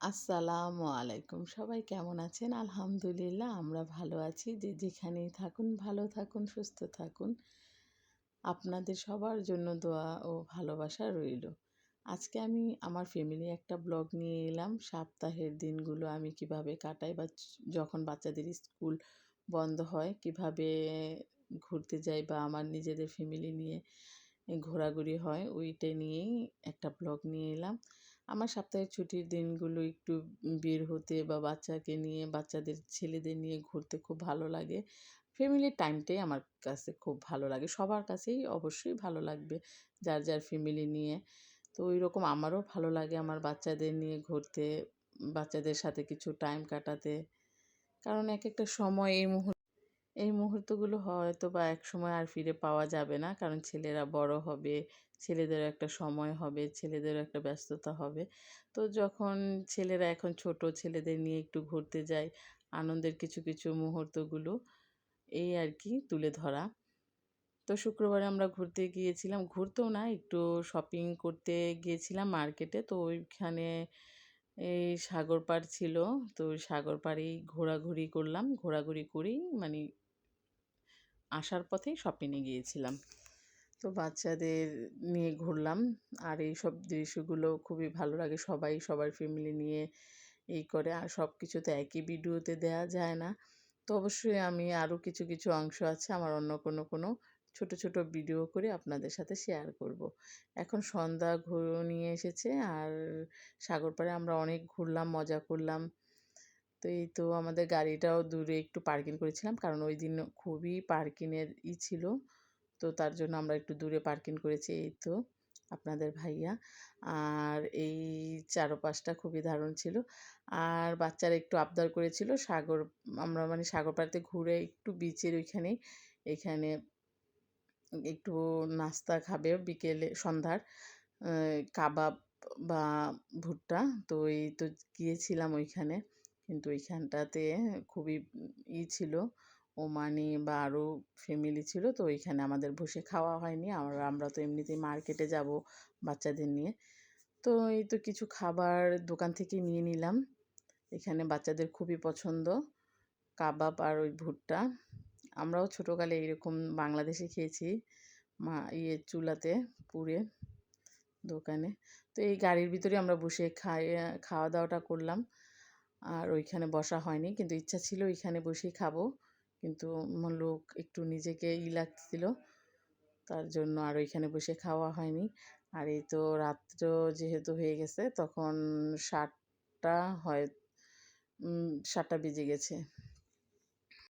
আসসালামু আলাইকুম। সবাই কেমন আছেন? আলহামদুলিল্লাহ, আমরা ভালো আছি। যে যেখানেই থাকুন, ভালো থাকুন, সুস্থ থাকুন। আপনাদের সবার জন্য দোয়া ও ভালোবাসা রইল। আজকে আমি আমার ফ্যামিলি একটা ব্লগ নিয়ে এলাম। সপ্তাহের দিনগুলো আমি কীভাবে কাটাই বা যখন বাচ্চাদের স্কুল বন্ধ হয়, কীভাবে ঘুরতে যাই বা আমার নিজেদের ফ্যামিলি নিয়ে ঘোরাঘুরি হয়, ওইটা নিয়েই একটা ব্লগ নিয়ে এলাম। আমার সাপ্তাহিক ছুটির দিনগুলো একটু বের হতে বা বাচ্চাকে নিয়ে, বাচ্চাদের ছেলেদের নিয়ে ঘুরতে খুব ভালো লাগে। ফ্যামিলির টাইমটাই আমার কাছে খুব ভালো লাগে। সবার কাছেই অবশ্যই ভালো লাগবে যার যার ফ্যামিলি নিয়ে। তো ওই রকম আমারও ভালো লাগে আমার বাচ্চাদের নিয়ে ঘুরতে, বাচ্চাদের সাথে কিছু টাইম কাটাতে। কারণ এক একটা সময় এই মুহূর্তে এই মুহূর্তগুলো হয়তো বা এক সময় আর ফিরে পাওয়া যাবে না। কারণ ছেলেরা বড় হবে, ছেলেদেরও একটা সময় হবে, ছেলেদেরও একটা ব্যস্ততা হবে। তো যখন ছেলেরা এখন ছোট, ছেলেদের নিয়ে একটু ঘুরতে যায়, আনন্দের কিছু কিছু মুহূর্তগুলো, এই আর কি তুলে ধরা। তো শুক্রবারে আমরা ঘুরতে গিয়েছিলাম, ঘুরতেও না, একটু শপিং করতে গিয়েছিলাম মার্কেটে তো ওইখানে এই সাগর পাড় ছিল, তো সাগর পাড়েই ঘোরাঘুরি করলাম। ঘোরাঘুরি করেই মানে আসার পথেই শপিংয়ে গিয়েছিলাম। তো বাচ্চাদের নিয়ে ঘুরলাম। আর এই সব দৃশ্যগুলো খুবই ভালো লাগে। সবাই, সবার ফ্যামিলি নিয়ে এই করে। আর সব কিছু তো একই ভিডিওতে দেওয়া যায় না। তো অবশ্যই আমি আরও কিছু কিছু অংশ আছে। আমার অন্য কোনো কোনো ছোট ছোট ভিডিও করে আপনাদের সাথে শেয়ার করব। এখন সন্ধ্যা নিয়ে এসেছে। আর সাগর পাড়ে আমরা অনেক ঘুরলাম, মজা করলাম। তো এই তো আমাদের গাড়িটাও দূরে একটু পার্কিং করেছিলাম। কারণ ওই দিন খুবই পার্কিংয়ের ই ছিল। তো তার জন্য আমরা একটু দূরে পার্কিং করেছি, এই তো আপনাদের ভাইয়া। আর এই চারপাশটা খুবই দারুণ ছিল। আর বাচ্চারা একটু আবদার করেছিল সাগর, আমরা মানে সাগর পাড়াতে ঘুরে একটু বিচের ওইখানে, এখানে একটু নাস্তা খাবে বিকেলে সন্ধ্যার কাবাব বা ভুট্টা। তো এই তো গিয়েছিলাম ওইখানে। কিন্তু ওইখানটাতে খুবই ই ছিল। ওমানি বা আরও ফ্যামিলি ছিল তো ওইখানে আমাদের বসে খাওয়া হয়নি। আমরা আমরা তো এমনিতেই মার্কেটে যাব বাচ্চাদের নিয়ে। তো এই তো কিছু খাবার দোকান থেকে নিয়ে নিলাম। এখানে বাচ্চাদের খুবই পছন্দ। কাবাব আর ওই ভুট্টা। আমরাও ছোটোকালে এইরকম বাংলাদেশে খেয়েছি মা ইয়ে চুলাতে পুড়ে দোকানে। তো এই গাড়ির ভিতরে আমরা বসে খাই খাওয়া দাওয়াটা করলাম। আর ওইখানে বসা হয়নি। কিন্তু ইচ্ছা ছিল ওইখানে বসেই খাব। কিন্তু লোক একটু নিজেকে ই লাগছিল তার জন্য আর ওইখানে বসে খাওয়া হয়নি। আর এই তো রাত্র যেহেতু হয়ে গেছে, তখন সাতটা হয় সাতটা বেজে গেছে।